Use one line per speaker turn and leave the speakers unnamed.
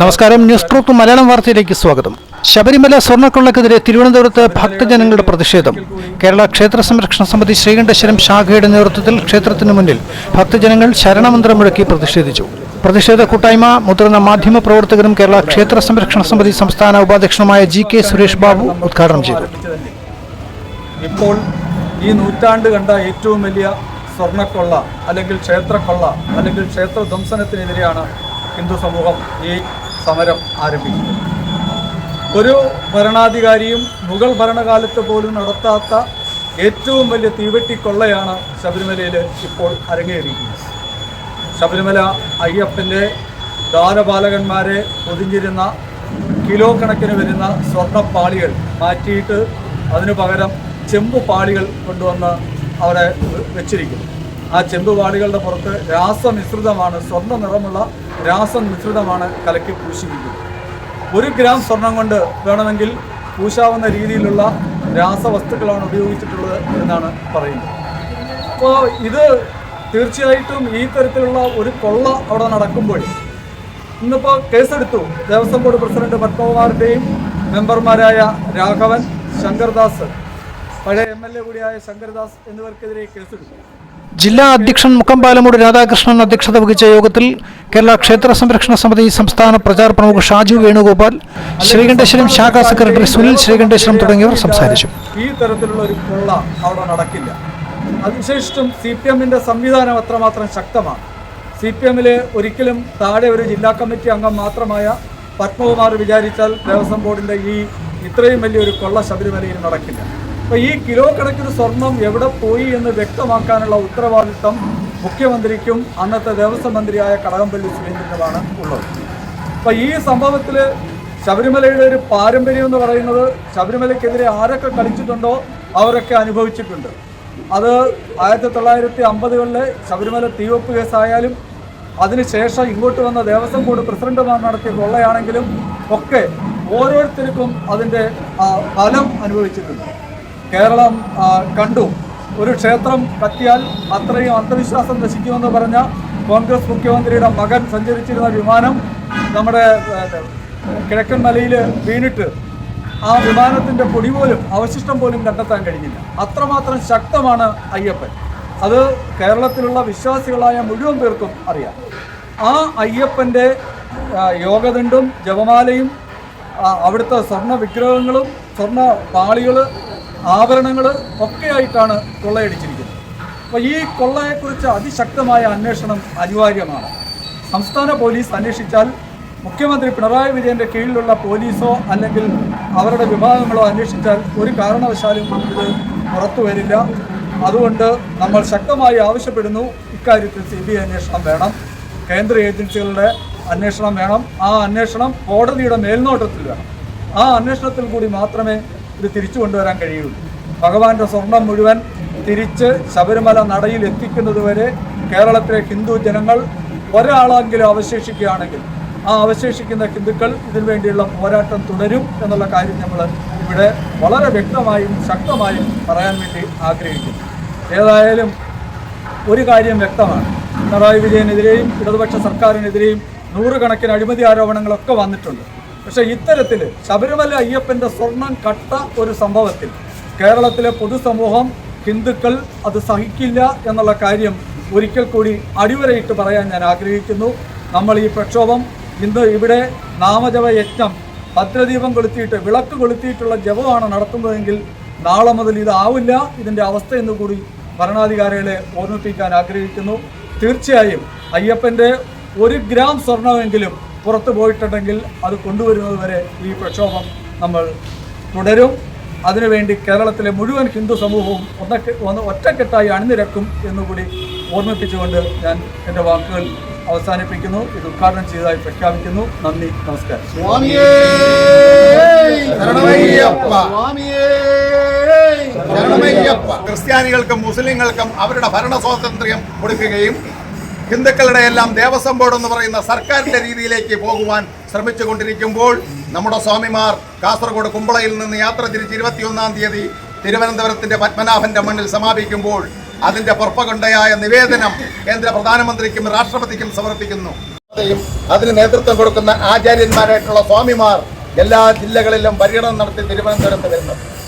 നമസ്കാരം. News troupe Malayalam വാർത്തയിലേക്ക് സ്വാഗതം. ശബരിമല സ്വർണക്കൊള്ളക്കെതിരെ തിരുവനന്തപുരത്ത് ഭക്തജനങ്ങളുടെ പ്രതിഷേധം. കേരള ക്ഷേത്ര സംരക്ഷണ സമിതി ശ്രീകണ്ഠേശ്വരം ശാഖയുടെ നേതൃത്വത്തിൽ ക്ഷേത്രത്തിന് മുന്നിൽ ഭക്തജനങ്ങൾ ശരണമന്ത്രം മുഴക്കി പ്രതിഷേധിച്ചു. പ്രതിഷേധ കൂട്ടായ്മ മുതിർന്ന മാധ്യമ പ്രവർത്തകരും കേരള ക്ഷേത്ര സംരക്ഷണ സമിതി സംസ്ഥാന ഉപാധ്യക്ഷനുമായ ജി കെ സുരേഷ് ബാബു ഉദ്ഘാടനം ചെയ്തു.
ഇപ്പോൾ ഈ നൂറ്റാണ്ട് കണ്ട ഏറ്റവും വലിയ സ്വർണക്കൊള്ള അല്ലെങ്കിൽ ക്ഷേത്രക്കൊള്ള അല്ലെങ്കിൽ ക്ഷേത്ര ധ്വംസനത്തിനെതിരെയാണ് ഹിന്ദു സമൂഹം ഈ സമരം ആരംഭിക്കുന്നത് ഒരു ഭരണാധികാരിയും മുഗൾ ഭരണകാലത്ത് പോലും നടത്താത്ത ഏറ്റവും വലിയ തീവെട്ടിക്കൊള്ളയാണ് ശബരിമലയിൽ ഇപ്പോൾ അരങ്ങേറിയിരിക്കുന്നത്. ശബരിമല അയ്യപ്പന്റെ ദാനപാലകന്മാരെ പൊതിഞ്ഞിരുന്ന കിലോ കണക്കിന് വരുന്ന സ്വർണപ്പാളികൾ മാറ്റിയിട്ട് അതിനു പകരം ചെമ്പ് പാളികൾ കൊണ്ടുവന്ന് അവിടെ വെച്ചിരിക്കുന്നു. ആ ചെമ്പ് പാളികളുടെ പുറത്ത് രാസമിശ്രിതമാണ് സ്വർണ നിറമുള്ള രാസമിശ്രിതമാണ് കലക്കി പൂശിക്കുന്നത്. ഒരു ഗ്രാം സ്വർണം കൊണ്ട് വേണമെങ്കിൽ പൂശാവുന്ന രീതിയിലുള്ള രാസവസ്തുക്കളാണ് ഉപയോഗിച്ചിട്ടുള്ളത് എന്നാണ് പറയുന്നത്. അപ്പോൾ ഇത് തീർച്ചയായിട്ടും ഈ തരത്തിലുള്ള ഒരു കൊള്ള അവിടെ നടക്കുമ്പോൾ ഇന്നിപ്പോൾ കേസെടുത്തു. ദേവസ്വം ബോർഡ് പ്രസിഡന്റ് പത്മകുമാറിന്റെയും മെമ്പർമാരായ രാഘവൻ ശങ്കർദാസ് പഴയ എം എൽ എ കൂടിയായ ശങ്കർദാസ് എന്നിവർക്കെതിരെ കേസെടുത്തു.
ജില്ലാ അധ്യക്ഷൻ മുക്കമ്പാലമൂട് രാധാകൃഷ്ണൻ അധ്യക്ഷത വഹിച്ച യോഗത്തിൽ കേരള ക്ഷേത്ര സംരക്ഷണ സമിതി സംസ്ഥാന പ്രചാര പ്രമുഖ ഷാജു വേണുഗോപാൽ ശ്രീകണ്ഠേശ്വരം ശാഖാ സെക്രട്ടറി സുനിൽ ശ്രീകണ്ഠേശ്വരം തുടങ്ങിയവർ സംസാരിച്ചു.
ഈ തരത്തിലുള്ള ഒരു കൊള്ള അവിടെ നടക്കില്ല. അതിനുശേഷം സി പി എമ്മിന്റെ സംവിധാനം അത്രമാത്രം ശക്തമാണ്. സി പി എമ്മിലെ ഒരിക്കലും താഴെ ഒരു ജില്ലാ കമ്മിറ്റി അംഗം മാത്രമായ പത്മകുമാർ വിചാരിച്ചാൽ ദേവസ്വം ബോർഡിന്റെ ഈ ഇത്രയും വലിയൊരു കൊള്ള ശബരിമലയിൽ നടക്കില്ല. അപ്പോൾ ഈ കിലോ കണക്കിന് സ്വർണം എവിടെ പോയി എന്ന് വ്യക്തമാക്കാനുള്ള ഉത്തരവാദിത്തം മുഖ്യമന്ത്രിക്കും അന്നത്തെ ദേവസ്വം മന്ത്രിയായ കടകംപള്ളി സുരേന്ദ്രനുമാണ് ഉള്ളത്. അപ്പൊ ഈ സംഭവത്തിൽ ശബരിമലയുടെ ഒരു പാരമ്പര്യം എന്ന് പറയുന്നത് ശബരിമലയ്ക്കെതിരെ ആരൊക്കെ കളിച്ചിട്ടുണ്ടോ അവരൊക്കെ അനുഭവിച്ചിട്ടുണ്ട്. അത് ആയിരത്തി തൊള്ളായിരത്തി അമ്പതുകളിലെ ശബരിമല തീവെപ്പ് കേസായാലും അതിനുശേഷം ഇങ്ങോട്ട് വന്ന ദേവസ്വം ബോർഡ് പ്രസിഡന്റുമാർ നടത്തിയ കൊള്ളയാണെങ്കിലും ഒക്കെ ഓരോരുത്തർക്കും അതിന്റെ ഫലം അനുഭവിച്ചിട്ടുണ്ട്. കേരളം കണ്ടു. ഒരു ക്ഷേത്രം കത്തിയാൽ അത്രയും അന്ധവിശ്വാസം നശിക്കുമെന്ന് പറഞ്ഞ കോൺഗ്രസ് മുഖ്യമന്ത്രിയുടെ മകൻ സഞ്ചരിച്ചിരുന്ന വിമാനം നമ്മുടെ കിഴക്കൻ മലയിൽ വീണിട്ട് ആ വിമാനത്തിന്റെ പൊടി പോലും അവശിഷ്ടം പോലും കണ്ടെത്താൻ കഴിഞ്ഞില്ല. അത്രമാത്രം ശക്തമാണ് അയ്യപ്പൻ. അത് കേരളത്തിലുള്ള വിശ്വാസികളായ മുഴുവൻ പേർക്കും അറിയാം. ആ അയ്യപ്പന്റെ യോഗദണ്ഡും ജപമാലയും അവിടുത്തെ സ്വർണ വിഗ്രഹങ്ങളും സ്വർണ പാളികൾ ആഭരണങ്ങൾ ഒക്കെയായിട്ടാണ് കൊള്ളയടിച്ചിരിക്കുന്നത്. അപ്പോൾ ഈ കൊള്ളയെക്കുറിച്ച് അതിശക്തമായ അന്വേഷണം അനിവാര്യമാണ്. സംസ്ഥാന പോലീസ് അന്വേഷിച്ചാൽ മുഖ്യമന്ത്രി പിണറായി വിജയന്റെ കീഴിലുള്ള പോലീസോ അല്ലെങ്കിൽ അവരുടെ വിഭാഗങ്ങളോ അന്വേഷിച്ചാൽ ഒരു കാരണവശാലും ഇത് പുറത്തു വരില്ല. അതുകൊണ്ട് നമ്മൾ ശക്തമായി ആവശ്യപ്പെടുന്നു ഇക്കാര്യത്തിൽ സി ബി അന്വേഷണം വേണം. കേന്ദ്ര ഏജൻസികളുടെ അന്വേഷണം വേണം. ആ അന്വേഷണം കോടതിയുടെ മേൽനോട്ടത്തിൽ വേണം. ആ അന്വേഷണത്തിൽ കൂടി മാത്രമേ ഇത് തിരിച്ചു കൊണ്ടുവരാൻ കഴിയുള്ളൂ. ഭഗവാന്റെ സ്വർണം മുഴുവൻ തിരിച്ച് ശബരിമല നടയിൽ എത്തിക്കുന്നതുവരെ കേരളത്തിലെ ഹിന്ദു ജനങ്ങൾ ഒരാളെങ്കിലും അവശേഷിക്കുകയാണെങ്കിൽ ആ അവശേഷിക്കുന്ന ഹിന്ദുക്കൾ ഇതിനു വേണ്ടിയുള്ള പോരാട്ടം തുടരും എന്നുള്ള കാര്യം നമ്മൾ ഇവിടെ വളരെ വ്യക്തമായും ശക്തമായും പറയാൻ വേണ്ടി ആഗ്രഹിക്കുന്നു. ഏതായാലും ഒരു കാര്യം വ്യക്തമാണ്. പിണറായി വിജയനെതിരെയും ഇടതുപക്ഷ സർക്കാരിനെതിരെയും നൂറുകണക്കിന് അഴിമതി ആരോപണങ്ങളൊക്കെ വന്നിട്ടുണ്ട്. പക്ഷേ ഇത്തരത്തിൽ ശബരിമല അയ്യപ്പന്റെ സ്വർണം കട്ട ഒരു സംഭവത്തിൽ കേരളത്തിലെ പൊതുസമൂഹം ഹിന്ദുക്കൾ അത് സഹിക്കില്ല എന്നുള്ള കാര്യം ഒരിക്കൽ കൂടി അടിവരയിട്ട് പറയാൻ ഞാൻ ആഗ്രഹിക്കുന്നു. നമ്മൾ ഈ പ്രക്ഷോഭം ഇന്ന് ഇവിടെ നാമജപ യജ്ഞം ഭദ്രദീപം കൊളുത്തിയിട്ട് വിളക്ക് കൊളുത്തിയിട്ടുള്ള ജപമാണ് നടത്തുന്നതെങ്കിൽ നാളെ മുതൽ ഇതാവില്ല ഇതിന്റെ അവസ്ഥ എന്ന് കൂടി ഭരണാധികാരികളെ ഓർമ്മിപ്പിക്കാൻ ആഗ്രഹിക്കുന്നു. തീർച്ചയായും അയ്യപ്പന്റെ ഒരു ഗ്രാം സ്വർണമെങ്കിലും പുറത്തു പോയിട്ടുണ്ടെങ്കിൽ അത് കൊണ്ടുവരുന്നത് വരെ ഈ പ്രക്ഷോഭം നമ്മൾ തുടരും. അതിനുവേണ്ടി കേരളത്തിലെ മുഴുവൻ ഹിന്ദു സമൂഹവും ഒന്നൊക്കെ ഒന്ന് ഒറ്റക്കെട്ടായി അണിനിരക്കും എന്നുകൂടി ഓർമ്മിപ്പിച്ചുകൊണ്ട് ഞാൻ എന്റെ വാക്കുകൾ അവസാനിപ്പിക്കുന്നു. ഇത് ഉദ്ഘാടനം ചെയ്തതായി പ്രഖ്യാപിക്കുന്നു. നന്ദി നമസ്കാരം.
ക്രിസ്ത്യാനികൾക്കും മുസ്ലിങ്ങൾക്കും അവരുടെ ഭരണ സ്വാതന്ത്ര്യം കൊടുക്കുകയും ഹിന്ദുക്കളുടെ എല്ലാം ദേവസ്വം ബോർഡ് എന്ന് പറയുന്ന സർക്കാരിന്റെ രീതിയിലേക്ക് പോകുവാൻ ശ്രമിച്ചുകൊണ്ടിരിക്കുമ്പോൾ നമ്മുടെ സ്വാമിമാർ കാസർഗോഡ് കുമ്പളയിൽ നിന്ന് യാത്ര തിരിച്ച് ഇരുപത്തിയൊന്നാം തീയതി തിരുവനന്തപുരത്തിന്റെ പത്മനാഭന്റെ മണ്ണിൽ സമാപിക്കുമ്പോൾ അതിന്റെ പുറപ്പകണ്ടയായ നിവേദനം കേന്ദ്ര പ്രധാനമന്ത്രിക്കും രാഷ്ട്രപതിക്കും സമർപ്പിക്കുന്നു. അതിന് നേതൃത്വം കൊടുക്കുന്ന ആചാര്യന്മാരായിട്ടുള്ള സ്വാമിമാർ എല്ലാ ജില്ലകളിലും പര്യടനം നടത്തി തിരുവനന്തപുരത്ത് വരുന്നത്